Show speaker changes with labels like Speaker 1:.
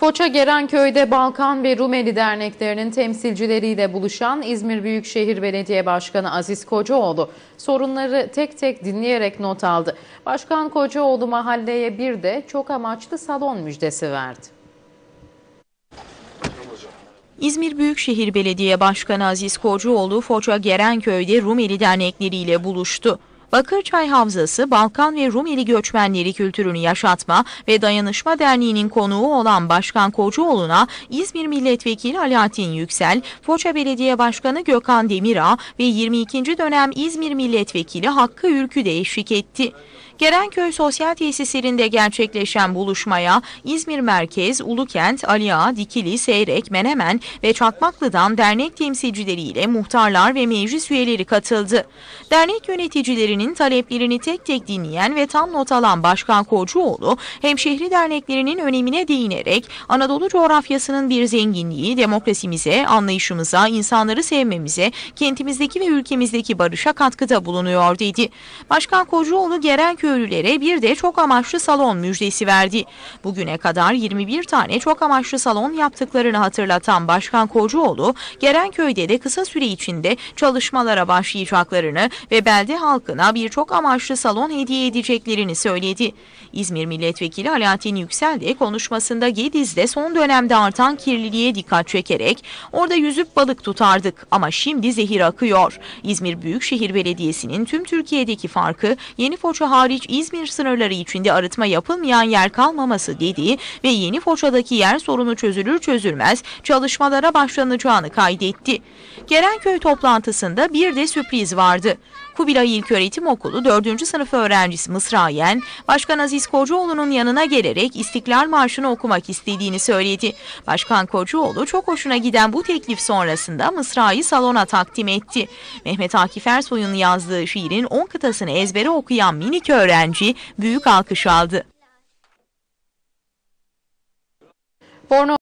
Speaker 1: Foça Gerenköy'de Balkan ve Rumeli derneklerinin temsilcileriyle buluşan İzmir Büyükşehir Belediye Başkanı Aziz Kocaoğlu sorunları tek tek dinleyerek not aldı. Başkan Kocaoğlu mahalleye bir de çok amaçlı salon müjdesi verdi.
Speaker 2: İzmir Büyükşehir Belediye Başkanı Aziz Kocaoğlu Foça Gerenköy'de Rumeli dernekleriyle buluştu. Bakırçay Havzası, Balkan ve Rumeli göçmenleri kültürünü yaşatma ve dayanışma derneğinin konuğu olan Başkan Kocaoğlu'na İzmir Milletvekili Alaaddin Yüksel, Foça Belediye Başkanı Gökhan Demirağ ve 22. dönem İzmir Milletvekili Hakkı Ülkü de eşlik etti. Gerenköy Sosyal Tesislerinde gerçekleşen buluşmaya İzmir Merkez, Ulukent, Aliağa, Dikili, Seyrek, Menemen ve Çakmaklı'dan dernek temsilcileriyle muhtarlar ve meclis üyeleri katıldı. Dernek yöneticilerinin taleplerini tek tek dinleyen ve tam not alan Başkan Kocaoğlu, hemşehri derneklerinin önemine değinerek Anadolu coğrafyasının bir zenginliği, demokrasimize, anlayışımıza, insanları sevmemize, kentimizdeki ve ülkemizdeki barışa katkıda bulunuyor dedi. Başkan Kocaoğlu Gerenköy köylülere bir de çok amaçlı salon müjdesi verdi. Bugüne kadar 21 tane çok amaçlı salon yaptıklarını hatırlatan Başkan Kocaoğlu, Gerenköy'de de kısa süre içinde çalışmalara başlayacaklarını ve belde halkına bir çok amaçlı salon hediye edeceklerini söyledi. İzmir Milletvekili Alaaddin Yüksel de konuşmasında Gediz'de son dönemde artan kirliliğe dikkat çekerek orada yüzüp balık tutardık ama şimdi zehir akıyor. İzmir Büyükşehir Belediyesi'nin tüm Türkiye'deki farkı Yeni Foça hariç İzmir sınırları içinde arıtma yapılmayan yer kalmaması dediği ve Yeni Foça'daki yer sorunu çözülür çözülmez çalışmalara başlanacağını kaydetti. Gerenköy toplantısında bir de sürpriz vardı. Kubilay İlköğretim Okulu 4. sınıf öğrencisi Mısra Yen, Başkan Aziz Kocaoğlu'nun yanına gelerek İstiklal Marşı'nı okumak istediğini söyledi. Başkan Kocaoğlu çok hoşuna giden bu teklif sonrasında Mısra'yı salona takdim etti. Mehmet Akif Ersoy'un yazdığı şiirin 10 kıtasını ezbere okuyan minik öğrenci büyük alkış aldı.
Speaker 1: Bornova